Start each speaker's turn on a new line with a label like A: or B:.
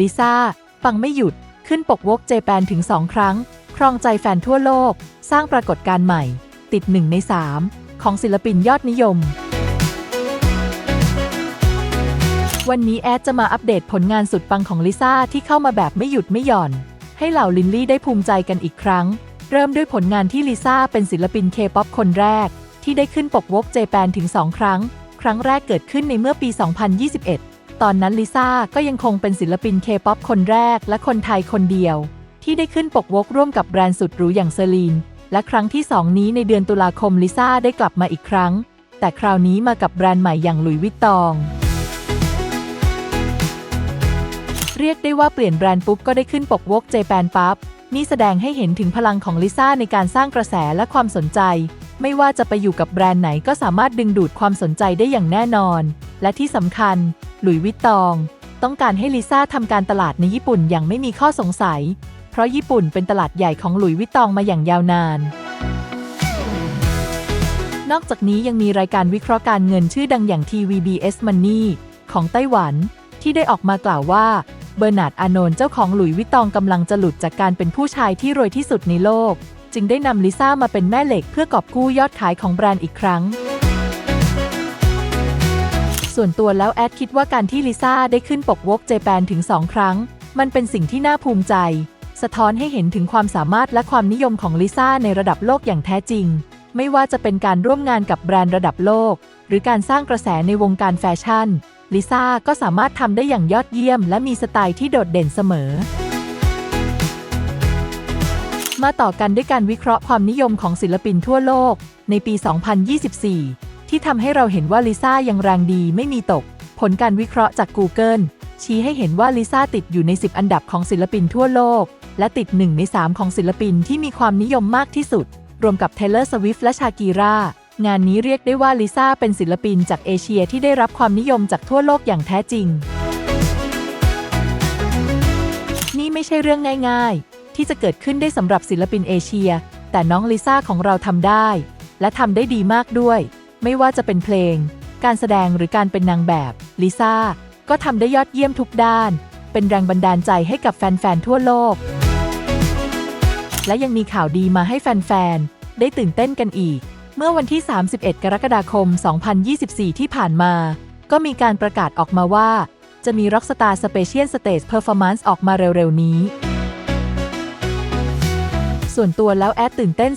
A: ลิซ่าปังไม่หยุดขึ้นปกวกเจแปนถึง2ครั้ง ครองใจแฟนทั่วโลก สร้างปรากฏการณ์ใหม่ ติด1ใน3ของศิลปินยอดนิยม วันนี้แอดจะมาอัปเดตผลงานสุดปังของลิซ่าที่เข้ามาแบบไม่หยุดไม่หย่อน ให้เหล่าลินลี่ได้ภูมิใจกันอีกครั้ง เริ่มด้วยผลงานที่ลิซ่าเป็นศิลปินเคป๊อปคนแรก ที่ได้ขึ้นปกวกเจแปนถึง2ครั้ง ครั้งแรกเกิดขึ้นในเมื่อปี 2021 ตอนนั้นลิซ่าก็ยังคงเป็นศิลปินเคป๊อปคนแรกและคนไทยคนเดียว ที่ได้ขึ้นปกวกร่วมกับแบรนด์สุดหรูอย่างเซอรีน และครั้งที่2นี้ในเดือนตุลาคมลิซ่าได้กลับมาอีกครั้ง แต่คราวนี้มากับแบรนด์ใหม่อย่างหลุยส์วิตตองเรียกได้ว่าเปลี่ยนแบรนด์ปุ๊บก็ได้ขึ้นปกวกเจแปนปั๊บนี่แสดงให้เห็นถึงพลังของลิซ่าในการสร้างกระแสและความสนใจ ไม่ว่าจะไปอยู่กับแบรนด์ไหนก็สามารถดึงดูดความสนใจได้อย่างแน่นอน และที่สำคัญ หลุยวิตตอง ต้องการให้ลิซ่าทำการตลาดในญี่ปุ่นอย่างไม่มีข้อสงสัย เพราะญี่ปุ่นเป็นตลาดใหญ่ของหลุยวิตตองมาอย่างยาวนาน นอกจากนี้ยังมีรายการวิเคราะห์การเงินชื่อดังอย่าง TVBS Money ของไต้หวัน ที่ได้ออกมากล่าวว่าเบอร์นาร์ดอานนท์เจ้าของหลุยวิตตองกำลังจะหลุดจากการเป็นผู้ชายที่รวยที่สุดในโลก จึงได้นำลิซ่ามาเป็นแม่เหล็กเพื่อกอบกู้ยอดขายของแบรนด์อีกครั้ง ส่วนตัวแล้วแอดคิดว่าการที่ลิซ่าได้ขึ้นปกวกเจแปนถึง 2 ครั้ง มันเป็นสิ่งที่น่าภูมิใจ สะท้อนให้เห็นถึงความสามารถและความนิยมของลิซ่าในระดับโลกอย่างแท้จริง ไม่ว่าจะเป็นการร่วมงานกับแบรนด์ระดับโลก หรือการสร้างกระแสในวงการแฟชั่นลิซ่าก็สามารถทำได้อย่างยอดเยี่ยม และมีสไตล์ที่โดดเด่นเสมอ มาต่อกันด้วยการวิเคราะห์ความนิยมของศิลปินทั่วโลก ในปี 2024 ที่ทำให้เราเห็นว่าลิซ่ายังแรงดีไม่มีตก ผลการวิเคราะห์จาก Google ชี้ให้เห็นว่าลิซ่าติดอยู่ใน 10 อันดับของศิลปินทั่วโลก และติด 1 ใน 3 ของศิลปินที่มีความนิยมมากที่สุด รวมกับ Taylor Swift และชากีรางานนี้เรียกได้ว่าลิซ่าเป็นศิลปินจากเอเชียที่ได้รับความนิยมจากทั่วโลกอย่างแท้จริง นี่ไม่ใช่เรื่องง่ายๆ ที่จะเกิดขึ้นได้สำหรับศิลปินเอเชีย แต่น้องลิซ่าของเราทำได้ และทำได้ดีมากด้วย ไม่ว่าจะเป็นเพลง การแสดงหรือการเป็นนางแบบ ลิซ่าก็ทำได้ยอดเยี่ยมทุกด้าน เป็นแรงบันดาลใจให้กับแฟน ๆ ทั่วโลก และยังมีข่าวดีมาให้แฟน ๆ ได้ตื่นเต้นกันอีก เมื่อวันที่ 31 กรกฎาคม 2024 ที่ผ่านมา ก็มีการประกาศออกมาว่า จะมี Rockstar Special Stage Performance ออกมาเร็ว ๆ นี้ ส่วนตัวแล้วแอดตื่นเต้น